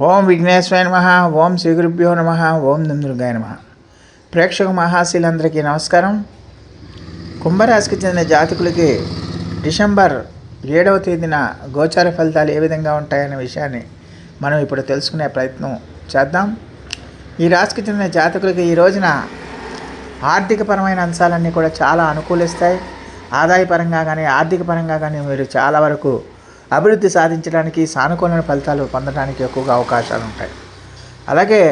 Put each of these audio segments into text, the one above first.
ఓం విఘ్నేశ్వర నమ ఓం శ్రీగురుభ్యో నమ ఓం దుర్గాయ నమ. ప్రేక్షక మహాశీలందరికీ నమస్కారం. కుంభరాశికి చెందిన జాతకులకి డిసెంబర్ ఏడవ తేదీన గోచార ఫలితాలు ఏ విధంగా ఉంటాయనే విషయాన్ని మనం ఇప్పుడు తెలుసుకునే ప్రయత్నం చేద్దాం. ఈ రాశికి చెందిన జాతకులకి ఈ రోజున ఆర్థికపరమైన అంశాలన్నీ కూడా చాలా అనుకూలిస్తాయి. ఆదాయపరంగా కానీ ఆర్థికపరంగా కానీ మీరు చాలా వరకు అభివృద్ధి సాధించడానికి సానుకూల ఫలితాలు పొందడానికి ఎక్కువగా అవకాశాలు ఉంటాయి. అలాగే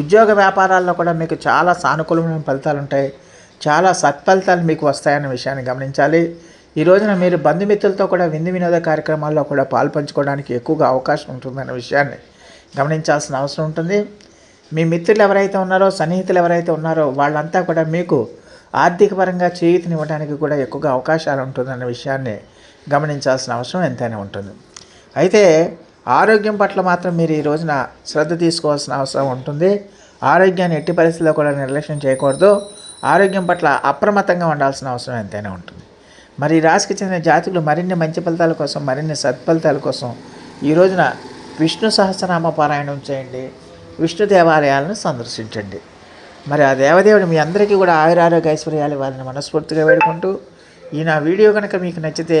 ఉద్యోగ వ్యాపారాల్లో కూడా మీకు చాలా సానుకూలమైన ఫలితాలు ఉంటాయి. చాలా సత్ఫలితాలు మీకు వస్తాయన్న విషయాన్ని గమనించాలి. ఈ రోజున మీరు బంధుమిత్రులతో కూడా విందు వినోద కార్యక్రమాల్లో కూడా పాల్పంచుకోవడానికి ఎక్కువగా అవకాశం ఉంటుందన్న విషయాన్ని గమనించాల్సిన అవసరం ఉంటుంది. మీ మిత్రులు ఎవరైతే ఉన్నారో సన్నిహితులు ఎవరైతే ఉన్నారో వాళ్ళంతా కూడా మీకు ఆర్థికపరంగా చేయూతనివ్వడానికి కూడా ఎక్కువగా అవకాశాలు ఉంటుందన్న విషయాన్ని గమనించాల్సిన అవసరం ఎంతైనా ఉంటుంది. అయితే ఆరోగ్యం పట్ల మాత్రం మీరు ఈ రోజున శ్రద్ధ తీసుకోవాల్సిన అవసరం ఉంటుంది. ఆరోగ్యాన్ని ఎట్టి పరిస్థితిలో కూడా నిర్లక్ష్యం చేయకూడదు. ఆరోగ్యం పట్ల అప్రమత్తంగా ఉండాల్సిన అవసరం ఎంతైనా ఉంటుంది. మరి రాశికి చెందిన జాతకులు మరిన్ని మంచి ఫలితాల కోసం మరిన్ని సత్ఫలితాల కోసం ఈ రోజున విష్ణు సహస్రనామ పారాయణం చేయండి. విష్ణు దేవాలయాలను సందర్శించండి. మరి ఆ దేవదేవుడు మీ అందరికీ కూడా ఆయురారోగ్య ఐశ్వర్యాలు ఇవ్వాలని మనస్ఫూర్తిగా వేడుకుంటూ ఈ నా వీడియో కనుక మీకు నచ్చితే